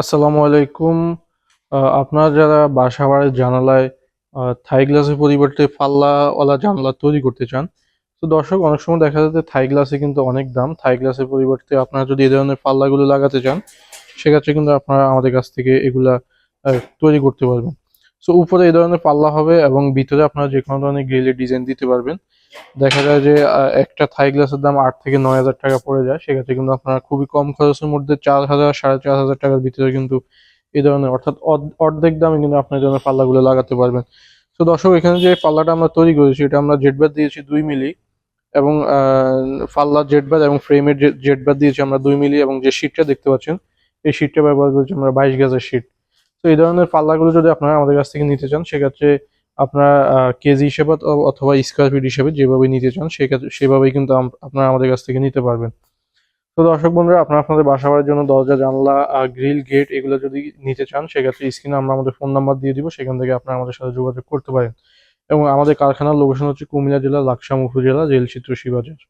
আসসালামু আলাইকুম। আপনারা যারা বাসা বাড়ির জানালায় থাই গ্লাসের পরিবর্তে পাল্লাওয়ালা জানালা তৈরি করতে চান, তো দর্শক, অনেক সময় দেখা যাচ্ছে থাই গ্লাসে কিন্তু অনেক দাম। থাই গ্লাসের পরিবর্তে আপনারা যদি এ ধরনের পাল্লাগুলো লাগাতে চান, সেক্ষেত্রে কিন্তু আপনারা আমাদের কাছ থেকে এগুলা তৈরি করতে পারবেন। সো উপরে এই ধরনের পাল্লা হবে এবং ভিতরে আপনারা যে কোনো ধরনের গ্রিলের ডিজাইন দিতে পারবেন। দেখা যায় যে একটা থাই গ্লাসের দাম আট থেকে নয় হাজার টাকা পড়ে যায়। সেক্ষেত্রে কিন্তু আপনারা খুবই কম খরচের মধ্যে চার হাজার, সাড়ে চার হাজার টাকার ভিতরে কিন্তু এই ধরনের, অর্থাৎ অর্ধ- অর্ধেক দামে কিন্তু আপনার ধরনের পাল্লাগুলো লাগাতে পারবেন। তো দর্শক, এখানে যে পাল্লাটা আমরা তৈরি করেছি, এটা আমরা জেড ব্যাট দিয়েছি দুই মিলি এবং পাল্লার জেড ব্যাট এবং ফ্রেমের জেড ব্যাট দিয়েছি আমরা দুই মিলি এবং যে শীটটা দেখতে পাচ্ছেন, এই শীটটা ব্যবহার করেছি আমরা বাইশ গাজের শীট এই ধরনের পাল্লাগুলো যদি আপনারা আমাদের কাছ থেকে নিতে চান, সেক্ষেত্রে আপনারা কেজি হিসেবে অথবা স্কোয়ার ফিট হিসেবে যেভাবে নিতে চান, সেক্ষেত্রে, সেভাবেই কিন্তু আপনারা আমাদের কাছ থেকে নিতে পারবেন। তো দর্শক বন্ধুরা, আপনারা আপনাদের বাসা বাড়ির জন্য দরজা, জানলা গ্রিল গেট এগুলো যদি নিতে চান, সেক্ষেত্রে স্ক্রিনে আমরা আমাদের ফোন নাম্বার দিয়ে দিব, সেখান থেকে আপনারা আমাদের সাথে যোগাযোগ করতে পারেন। এবং আমাদের কারখানার লোকেশন হচ্ছে কুমিল্লা জেলা, লাকসাম উপজেলা, জেলচিত্র শিবাজার।